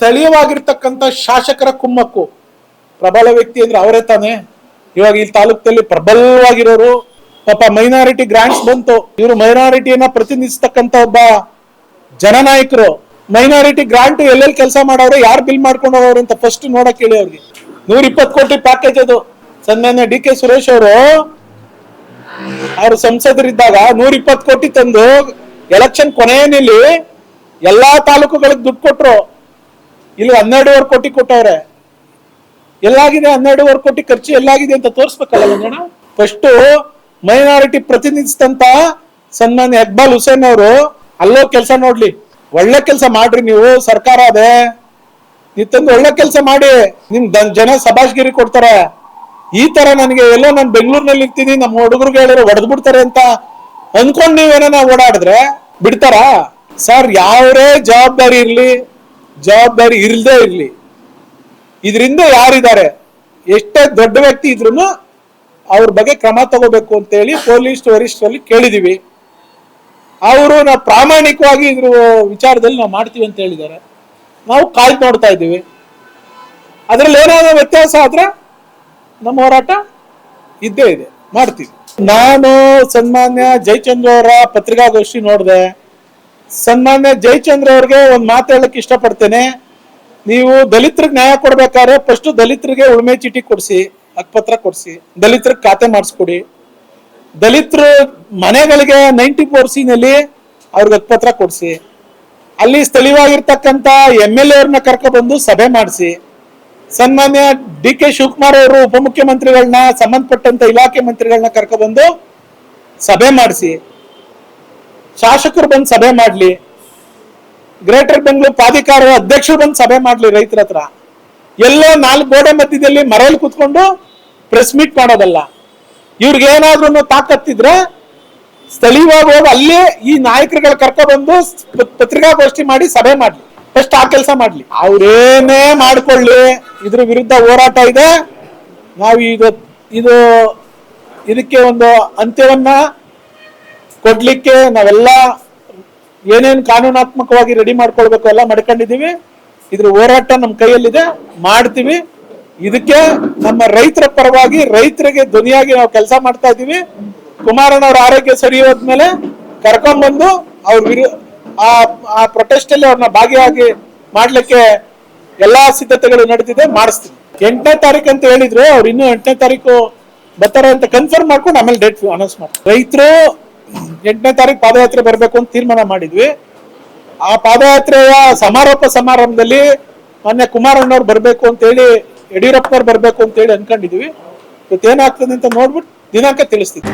ಸ್ಥಳೀಯವಾಗಿರ್ತಕ್ಕಂಥ ಶಾಸಕರ ಕುಮ್ಮಕ್ಕು, ಪ್ರಬಲ ವ್ಯಕ್ತಿ ಅಂದ್ರೆ ಅವರೇ ತಾನೇ. ಇವಾಗ ಈ ತಾಲೂಕಲ್ಲಿ ಪ್ರಬಲವಾಗಿರೋರು ಪಾಪ ಮೈನಾರಿಟಿ ಗ್ರಾಂಟ್ಸ್ ಬಂತು. ಇವರು ಮೈನಾರಿಟಿಯನ್ನ ಪ್ರತಿನಿಧಿಸ್ತಕ್ಕಂಥ ಒಬ್ಬ ಜನನಾಯಕರು. ಮೈನಾರಿಟಿ ಗ್ರಾಂಟ್ ಎಲ್ಲೆಲ್ಲಿ ಕೆಲಸ ಮಾಡೋರು, ಯಾರು ಬಿಲ್ ಮಾಡ್ಕೊಂಡು ಹೋಗೋರು ಅಂತ ಫಸ್ಟ್ ನೋಡಕ್ ಹೇಳಿ ಅವ್ರಿಗೆ. ನೂರ ಇಪ್ಪತ್ತು ಕೋಟಿ ಪ್ಯಾಕೇಜ್ ಅದು. ಸನ್ಮಾನ್ಯ ಡಿ ಕೆ ಸುರೇಶ್ ಅವರು ಅವರು ಸಂಸದರಿದ್ದಾಗ ನೂರ ಇಪ್ಪತ್ತು ಕೋಟಿ ತಂದು ಎಲೆಕ್ಷನ್ ಕೊನೆಯಲ್ಲಿ ಎಲ್ಲಾ ತಾಲೂಕುಗಳಿಗೆ ದುಡ್ಡು ಕೊಟ್ರು. ಇಲ್ಲಿ ಹನ್ನೆರಡುವರೆ ಕೋಟಿ ಕೊಟ್ಟವ್ರೆ. ಎಲ್ಲಾಗಿದೆ ಹನ್ನೆರಡುವರೆ ಕೋಟಿ ಖರ್ಚು ಎಲ್ಲಾಗಿದೆ ಅಂತ ತೋರಿಸ್ಬೇಕಲ್ಲ ಮಂಜಣ್ಣ ಫಸ್ಟ್ ಮೈನಾರಿಟಿ ಪ್ರತಿನಿಧಿಸಿದಂತ ಸನ್ಮಾನ್ಯ ಇಕ್ಬಾಲ್ ಹುಸೇನ್ ಅವರು, ಅಲ್ಲೋ ಕೆಲಸ ನೋಡ್ಲಿ. ಒಳ್ಳೆ ಕೆಲಸ ಮಾಡ್ರಿ ನೀವು, ಸರ್ಕಾರ ಅದೇ. ನೀವು ತಂದು ಒಳ್ಳೆ ಕೆಲಸ ಮಾಡಿ. ನಿಮ್ ಜನ ಸಭಾಷ್ಗಿರಿ ಕೊಡ್ತಾರೆ. ಈ ತರ ನನಗೆ ಎಲ್ಲೋ ನಾನು ಬೆಂಗಳೂರಿನಲ್ಲಿ ಇರ್ತೀನಿ, ನಮ್ಮ ಹುಡುಗರಿಗೆ ಹೇಳಿದ್ರೆ ಹೊಡೆದ್ ಬಿಡ್ತಾರೆ ಅಂತ ಅನ್ಕೊಂಡ್ ನೀವೇನ ಓಡಾಡಿದ್ರೆ ಬಿಡ್ತಾರಾ? ಸರ್ ಯಾವ್ರೇ ಜವಾಬ್ದಾರಿ ಇರ್ಲಿ ಜವಾಬ್ದಾರಿ ಇಲ್ದೇ ಇರಲಿ. ಇದರಿಂದ ಯಾರಿದ್ದಾರೆ? ಎಷ್ಟೇ ದೊಡ್ಡ ವ್ಯಕ್ತಿ ಇದ್ರು ಅವ್ರ ಬಗ್ಗೆ ಕ್ರಮ ತಗೋಬೇಕು ಅಂತ ಹೇಳಿ ಪೊಲೀಸ್ ವರಿಷ್ಠರಲ್ಲಿ ಕೇಳಿದೀವಿ. ಅವರು ನಾವು ಪ್ರಾಮಾಣಿಕವಾಗಿ ಇದ್ರ ವಿಚಾರದಲ್ಲಿ ನಾವು ಮಾಡ್ತೀವಿ ಅಂತ ಹೇಳಿದ್ದಾರೆ. ನಾವು ಕಾಯ್ದು ನೋಡ್ತಾ ಇದ್ದೀವಿ. ಅದರಲ್ಲಿ ಏನಾದ್ರು ವ್ಯತ್ಯಾಸ ಆದ್ರೆ ನಮ್ಮ ಹೋರಾಟ ಇದ್ದೇ ಇದೆ. ಮಾಡ್ತೀವಿ. ನಾನು ಸನ್ಮಾನ್ಯ ಜಯಚಂದ್ರ ಅವರ ಪತ್ರಿಕಾಗೋಷ್ಠಿ ನೋಡಿದೆ. ಸನ್ಮಾನ್ಯ ಜಯಚಂದ್ರ ಅವ್ರಿಗೆ ಒಂದು ಮಾತು ಹೇಳಕ್ ಇಷ್ಟಪಡ್ತೇನೆ. ನೀವು ದಲಿತರಿಗೆ ನ್ಯಾಯ ಕೊಡ್ಬೇಕಾದ್ರೆ ಫಸ್ಟ್ ದಲಿತರಿಗೆ ಉಳ್ಮೆ ಚೀಟಿ ಕೊಡಿಸಿ, ಹಕ್ಪತ್ರ ಕೊಡಿಸಿ, ದಲಿತರಿಗೆ ಖಾತೆ ಮಾಡಿಸ್ಕೊಡಿ. ದಲಿತರು ಮನೆಗಳಿಗೆ ನೈಂಟಿ ಫೋರ್ನಲ್ಲಿ ಅವ್ರಿಗೆ ಹಕ್ಪತ್ರ ಕೊಡಿಸಿ. ಅಲ್ಲಿ ಸ್ಥಳೀಯವಾಗಿರ್ತಕ್ಕಂಥ ಎಂ ಎಲ್ ಎವ್ರನ್ನ ಕರ್ಕೊಬಂದು ಸಭೆ ಮಾಡಿಸಿ. ಸನ್ಮಾನ್ಯ ಡಿ ಕೆ ಶಿವಕುಮಾರ್ ಅವರು ಉಪಮುಖ್ಯಮಂತ್ರಿಗಳನ್ನ ಸಂಬಂಧಪಟ್ಟಂತ ಇಲಾಖೆ ಮಂತ್ರಿಗಳನ್ನ ಕರ್ಕೊಬಂದು ಸಭೆ ಮಾಡಿಸಿ. ಶಾಸಕರು ಬಂದು ಸಭೆ ಮಾಡ್ಲಿ. ಗ್ರೇಟರ್ ಬೆಂಗಳೂರು ಪ್ರಾಧಿಕಾರ ಅಧ್ಯಕ್ಷರು ಬಂದು ಸಭೆ ಮಾಡ್ಲಿ ರೈತರ ಹತ್ರ. ಎಲ್ಲೋ ನಾಲ್ಕು ಗೋಡೆ ಮಧ್ಯದಲ್ಲಿ ಮರೆಯಲ್ಲಿ ಕುತ್ಕೊಂಡು ಪ್ರೆಸ್ ಮೀಟ್ ಮಾಡೋದಲ್ಲ. ಇವ್ರಿಗೆ ಏನಾದ್ರೂ ತಾಕತ್ತಿದ್ರೆ ಸ್ಥಳೀಯವಾಗಿ ಹೋಗಿ ಅಲ್ಲೇ ಈ ನಾಯಕರುಗಳ ಕರ್ಕೊಬಂದು ಪತ್ರಿಕಾಗೋಷ್ಠಿ ಮಾಡಿ ಸಭೆ ಮಾಡ್ಲಿ. ಫಸ್ಟ್ ಆ ಕೆಲಸ ಮಾಡ್ಲಿ. ಅವ್ರೇನೇ ಮಾಡ್ಕೊಳ್ಳಿ. ಇದ್ರ ವಿರುದ್ಧ ಹೋರಾಟ ಇದೆ. ನಾವು ಇದು ಇದು ಇದಕ್ಕೆ ಒಂದು ಅಂತ್ಯವನ್ನ ಕೊಡ್ಲಿಕ್ಕೆ ನಾವೆಲ್ಲ ಏನೇನು ಕಾನೂನಾತ್ಮಕವಾಗಿ ರೆಡಿ ಮಾಡ್ಕೊಳ್ಬೇಕು ಎಲ್ಲ ಮಾಡ್ಕೊಂಡಿದ್ದೀವಿ. ಇದ್ರ ಹೋರಾಟ ನಮ್ಮ ಕೈಯಲ್ಲಿದೆ. ಮಾಡ್ತೀವಿ. ಇದಕ್ಕೆ ನಮ್ಮ ರೈತರ ಪರವಾಗಿ ರೈತರಿಗೆ ಧ್ವನಿಯಾಗಿ ನಾವು ಕೆಲಸ ಮಾಡ್ತಾ ಇದ್ದೀವಿ. ಕುಮಾರಣ್ಣ ಅವ್ರ ಆರೋಗ್ಯ ಸರಿ ಹೋದ್ಮೇಲೆ ಕರ್ಕೊಂಡ್ಬಂದು ಅವ್ರ ವಿರು, ಆ ಆ ಪ್ರೊಟೆಸ್ಟ್ ಅಲ್ಲಿ ಅವ್ರನ್ನ ಭಾಗಿಯಾಗಿ ಮಾಡ್ಲಿಕ್ಕೆ ಎಲ್ಲಾ ಸಿದ್ಧತೆಗಳು ನಡೆದಿದೆ. ಮಾಡಿಸ್ತೀವಿ. ಎಂಟನೇ ತಾರೀಕು ಅಂತ ಹೇಳಿದ್ರು. ಅವ್ರು ಇನ್ನೂ ಎಂಟನೇ ತಾರೀಕು ಬರ್ತಾರೆ ಅಂತ ಕನ್ಫರ್ಮ್ ಮಾಡ್ಕೊಂಡು ಆಮೇಲೆ ಡೇಟ್ ಅನೌನ್ಸ್ ಮಾಡ್ತಾರೆ. ರೈತರು ಎಂಟನೇ ತಾರೀಕು ಪಾದಯಾತ್ರೆ ಬರಬೇಕು ಅಂತ ತೀರ್ಮಾನ ಮಾಡಿದ್ವಿ. ಆ ಪಾದಯಾತ್ರೆಯ ಸಮಾರೋಪ ಸಮಾರಂಭದಲ್ಲಿ ಮೊನ್ನೆ ಕುಮಾರಣ್ಣವ್ರು ಬರಬೇಕು ಅಂತ ಹೇಳಿ, ಯಡಿಯೂರಪ್ಪನವ್ರು ಬರಬೇಕು ಅಂತ ಹೇಳಿ ಅನ್ಕೊಂಡಿದ್ವಿ. ಇವತ್ತೇನಾಗ್ತದೆ ಅಂತ ನೋಡ್ಬಿಟ್ಟು ದಿನಾಂಕ ತಿಳಿಸ್ತೀವಿ